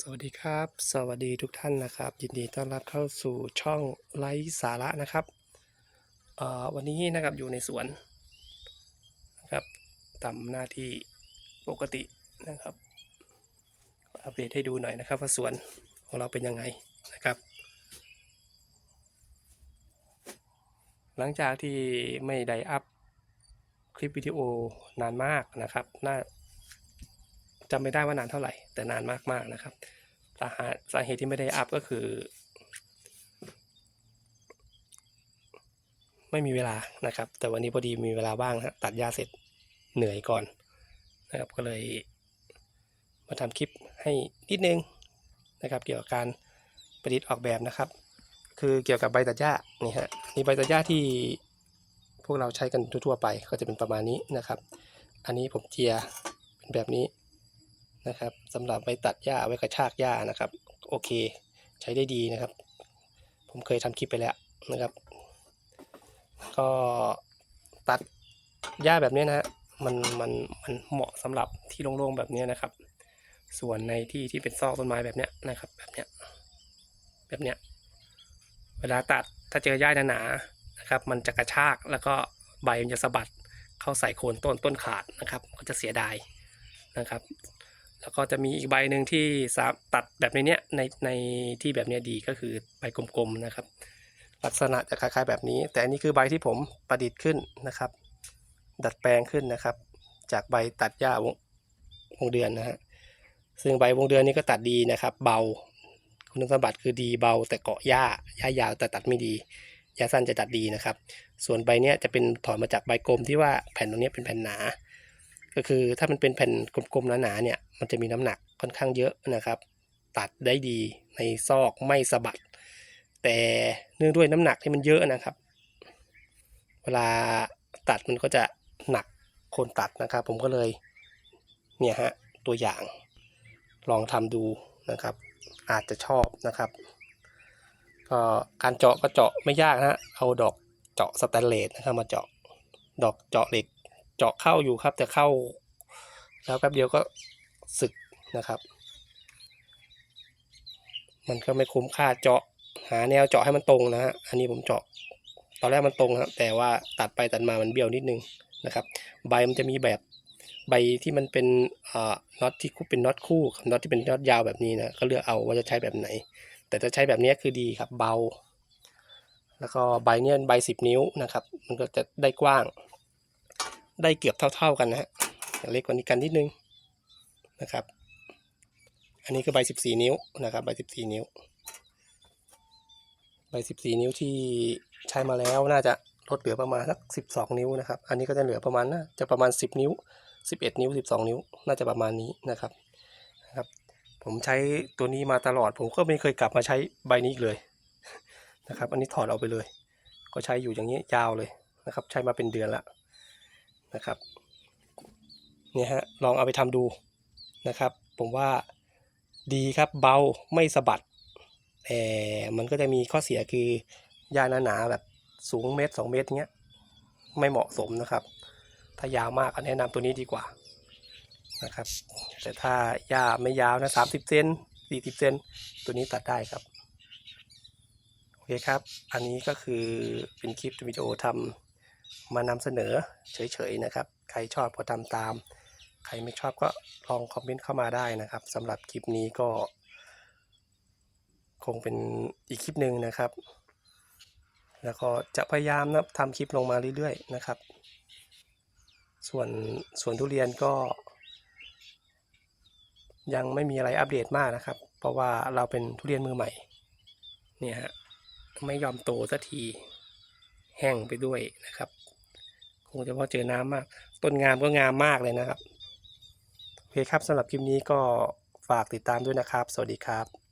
สวัสดีครับ สวัสดีทุกท่านนะครับ ยินดีต้อนรับเข้าสู่ช่องไลฟ์สาระนะครับวันนี้นะครับอยู่ในสวนนะครับทำหน้าที่ปกตินะครับอัปเดตให้ดูหน่อยนะครับว่าสวนของเราเป็นยังไงนะครับ หลังจากที่ไม่ได้อัพคลิปวิดีโอนานมากนะครับน่า จำไม่ได้ว่านานเท่าไหร่ แต่นานมากๆนะครับ สาเหตุสาเหตุที่ไม่ได้อัพก็คือ ไม่มีเวลานะครับ แต่วันนี้พอดีมีเวลาบ้างฮะตัดหญ้าเสร็จเหนื่อยก่อนนะครับก็เลยมาทำคลิปให้นิดนึงนะครับ เกี่ยวกับการประดิษฐ์ออกแบบนะครับ คือเกี่ยวกับใบตัดหญ้านี่ฮะนี่ใบตัดหญ้าที่พวกเราใช้กันทั่วๆไปก็จะเป็นประมาณนี้นะครับ อันนี้ผมเจียเป็นแบบนี้ นะครับสำหรับไว้ตัดหญ้าไว้กระชากหญ้านะครับ โอเค ใช้ได้ดีนะครับ ผมเคยทำคลิปไปแล้วนะครับ ก็ตัดหญ้าแบบนี้นะฮะมันมันมันเหมาะสำหรับที่โล่งๆแบบนี้นะครับ ส่วนในที่ที่เป็นซอกต้นไม้แบบเนี้ยนะครับ แบบเนี้ยแบบเนี้ยเวลาตัดถ้าเจอหญ้าหนาๆนะครับ มันจะกระชากแล้วก็ใบมันจะสะบัดเข้าใส่โคนต้นต้นขาดนะครับ ก็จะเสียดายนะครับ แล้วก็จะมีอีกใบหนึ่งที่สามตัดแบบในเนี้ยในในที่แบบเนี้ยดีก็คือใบกลมๆนะครับ ลักษณะจะคล้ายๆแบบนี้ แต่อันนี้คือใบที่ผมประดิษฐ์ขึ้นนะครับ ดัดแปลงขึ้นนะครับ จากใบตัดหญ้าวงวงเดือนนะฮะซึ่งใบวงเดือนนี้ก็ตัดดีนะครับ เบาคุณสมบัติคือดีเบาแต่เกาะหญ้าหญ้ายาวแต่ตัดไม่ดีหญ้าสั้นจะตัดดีนะครับ ส่วนใบเนี้ยจะเป็นถอนมาจากใบกลมที่ว่าแผ่นตรงเนี้ยเป็นแผ่นหนา ก็คือถ้ามันเป็นแผ่นกลมๆหนาๆเนี่ยมันจะมีน้ำหนักค่อนข้างเยอะนะครับ ตัดได้ดีในซอกไม่สะบัด แต่เนื่องด้วยน้ำหนักที่มันเยอะนะครับ เวลาตัดมันก็จะหนักคนตัดนะครับ ผมก็เลยเนี่ยฮะตัวอย่างลองทำดูนะครับ อาจจะชอบนะครับก็การเจาะก็เจาะไม่ยากนะฮะเอาดอกเจาะสแตนเลสนะครับมาเจาะดอกเจาะเหล็ก เจาะเข้าอยู่ครับ แต่เข้า แล้วแป๊บเดียวก็สึกนะครับ มันก็ไม่คุ้มค่าเจาะหาแนวเจาะให้มันตรงนะฮะอันนี้ผมเจาะตอนแรกมันตรงครับแต่ว่าตัดไปตัดมามันเบี้ยวนิดนึงนะครับ ใบมันจะมีแบบใบที่มันเป็นเอ่อน็อตที่คู่เป็นน็อตคู่กับน็อตที่เป็นน็อตยาวแบบนี้นะก็เลือกเอาว่าจะใช้แบบไหน แต่ถ้าใช้แบบนี้คือดีครับเบา แล้วก็ใบเนี้ยใบสิบนิ้วนะครับ มันก็จะได้กว้าง ได้เกือบเท่า ๆกันนะฮะแต่เล็กกว่านี้กันนิดนึงนะครับ อันนี้คือใบสิบสี่นิ้วนะครับ ใบสิบสี่นิ้ว ใบสิบสี่นิ้วที่ใช้มาแล้วน่าจะลดเหลือประมาณสักสิบสองนิ้วนะครับ อันนี้ก็จะเหลือประมาณน่าจะประมาณสิบนิ้วสิบเอ็ดนิ้วสิบสองนิ้ว น่าจะประมาณนี้นะครับนะครับ ผมใช้ตัวนี้มาตลอด ผมก็ไม่เคยกลับมาใช้ใบนี้อีกเลยนะครับ อันนี้ถอดเอาไปเลย ก็ใช้อยู่อย่างนี้ยาวเลยนะครับ ใช้มาเป็นเดือนละ นะครับเนี่ยฮะลองเอาไปทำดูนะครับ ผมว่าดีครับเบาไม่สะบัดแต่มันก็จะมีข้อเสียคือหญ้าหนาๆแบบสูงเมตรสองเมตรเงี้ยไม่เหมาะสมนะครับ ถ้ายาวมากก็แนะนำตัวนี้ดีกว่านะครับ แต่ถ้าหญ้าไม่ยาวนะสามสิบเซนสี่สิบเซนตัวนี้ตัดได้ครับ โอเคครับ อันนี้ก็คือเป็นคลิปวิดีโอทำ มานำเสนอเฉยๆนะครับ ใครชอบก็ทำตาม ใครไม่ชอบก็ลองคอมเมนต์เข้ามาได้นะครับสำหรับคลิปนี้ก็ คงเป็นอีกคลิปหนึ่งนะครับ แล้วก็จะพยายามนะทำคลิปลงมาเรื่อยๆนะครับ ส่วนส่วนทุเรียนก็ ยังไม่มีอะไรอัปเดตมากนะครับ เพราะว่าเราเป็นทุเรียนมือใหม่เนี่ยฮะไม่ยอมโตสักที แห้งไปด้วยนะครับ คงจะเพราะเจอน้ำมาก ต้นงามก็งามมากเลยนะครับ โอเคครับสำหรับคลิปนี้ก็ฝากติดตามด้วยนะครับ สวัสดีครับ